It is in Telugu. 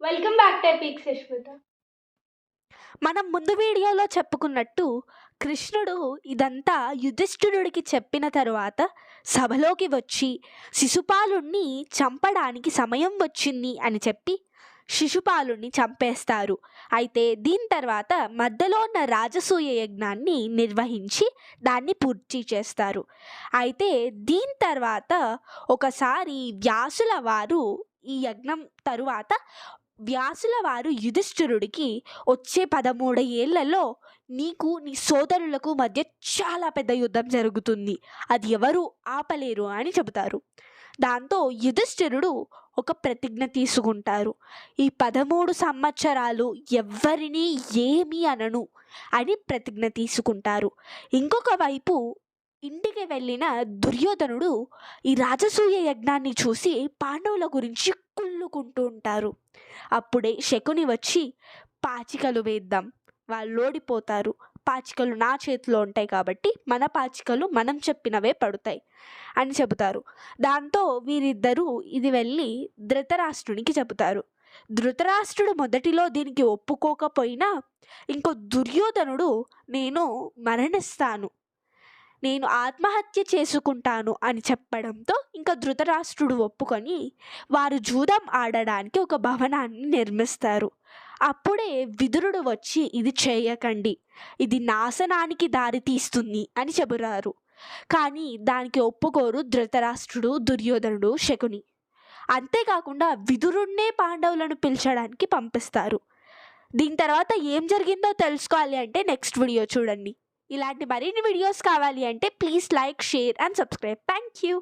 Welcome back to epic Sushmita మనం ముందు వీడియోలో చెప్పుకున్నట్టు కృష్ణుడు ఇదంతా యుధిష్ఠిరుడికి చెప్పిన తరువాత సభలోకి వచ్చి శిశుపాలుణ్ణి చంపడానికి సమయం వచ్చింది అని చెప్పి శిశుపాలుణ్ణి చంపేస్తారు. అయితే దీని తర్వాత మధ్యలో ఉన్న రాజసూయ యజ్ఞాన్ని నిర్వహించి దాన్ని పూర్తి చేస్తారు. అయితే దీని తర్వాత ఒకసారి వ్యాసుల వారు ఈ యజ్ఞం తరువాత వ్యాసుల వారు యుధిష్ఠిరుడికి వచ్చే పదమూడు ఏళ్ళలో నీకు నీ సోదరులకు మధ్య చాలా పెద్ద యుద్ధం జరుగుతుంది. అది ఎవరు? ఆపలేరు అని చెబుతారు. దాంతో యుధిష్ఠిరుడు ఒక ప్రతిజ్ఞ తీసుకుంటారు. ఈ పదమూడు సంవత్సరాలు ఎవ్వరినీ ఏమీ అనను అని ప్రతిజ్ఞ తీసుకుంటారు. ఇంకొక వైపు ఇంటికి వెళ్ళిన దుర్యోధనుడు ఈ రాజసూయ యజ్ఞాన్ని చూసి పాండవుల గురించి ఆడుకుంటూ ఉంటారు. అప్పుడే శకుని వచ్చి పాచికలు వేద్దాం. వాళ్ళు ఓడిపోతారు. పాచికలు నా చేతిలో ఉంటాయి కాబట్టి మన పాచికలు మనం చెప్పినవే పడతాయి అని చెబుతారు. దాంతో వీరిద్దరూ ఇది వెళ్ళి ధృతరాష్ట్రునికి చెబుతారు. ధృతరాష్ట్రుడు మొదటిలో దీనికి ఒప్పుకోకపోయినా ఇంకో దుర్యోధనుడు నేను మరణిస్తాను. నేను ఆత్మహత్య చేసుకుంటాను అని చెప్పడంతో ఇంకా ధృతరాష్ట్రుడు ఒప్పుకొని వారు జూదం ఆడడానికి ఒక భవనాన్ని నిర్మిస్తారు. అప్పుడే విదురుడు వచ్చి ఇది చేయకండి ఇది నాశనానికి దారి తీస్తుంది అని చెబుతారు కానీ దానికి ఒప్పుకోరు ధృతరాష్ట్రుడు దుర్యోధనుడు శకుని. అంతేకాకుండా విదురుణ్ణే పాండవులను పిలిచడానికి పంపిస్తారు. దీని తర్వాత ఏం జరిగిందో తెలుసుకోవాలి అంటే నెక్స్ట్ వీడియో చూడండి. ఇలాంటి మరిన్ని వీడియోస్ కావాలి అంటే please like share and subscribe thank you